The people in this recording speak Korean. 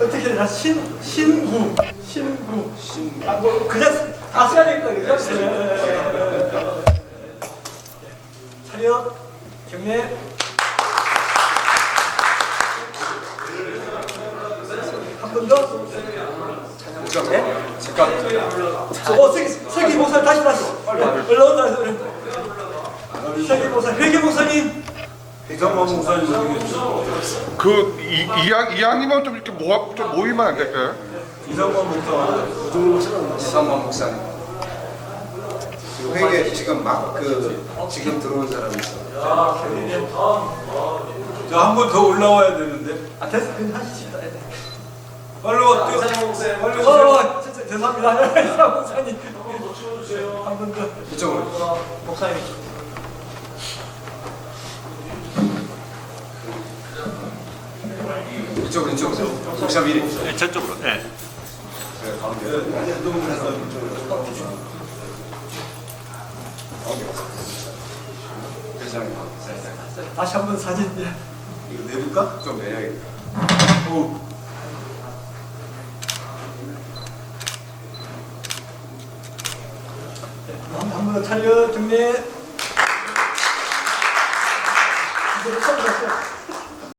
어떻게 다 신, 신구, 신구. 아, 뭐, 그냥 다 써야 될 거예요? 네. 차렷, 경례. 한 번 더. 네? 잠깐. 어, 세기, 세기 목사 다시 다시. 세기 목사, 회계 목사님. 이상만 목사님 그 이, 이양 이양이면 좀 이렇게 모아 좀 모이면 안 될까요? 이상만 목사 이상만 목사님. 그 회계 지금 막 그 지금 들어온 사람이 있어. 저한 번 더 올라와야 되는데 아, 됐어. 그냥 하시죠. 네. 빨리 와 뛰어 빨리 어, 오세요 어, 진짜 죄송합니다. 이사 목사님. 한 번 더. 이쪽으로. 목사님. 이쪽으로 이쪽으로. 옥샵 네, 저쪽으로. 네. 다시 한번 사진. 이거 내볼까? 좀 내야겠다 오 한번 차려 정리. 이제 처음 봤어요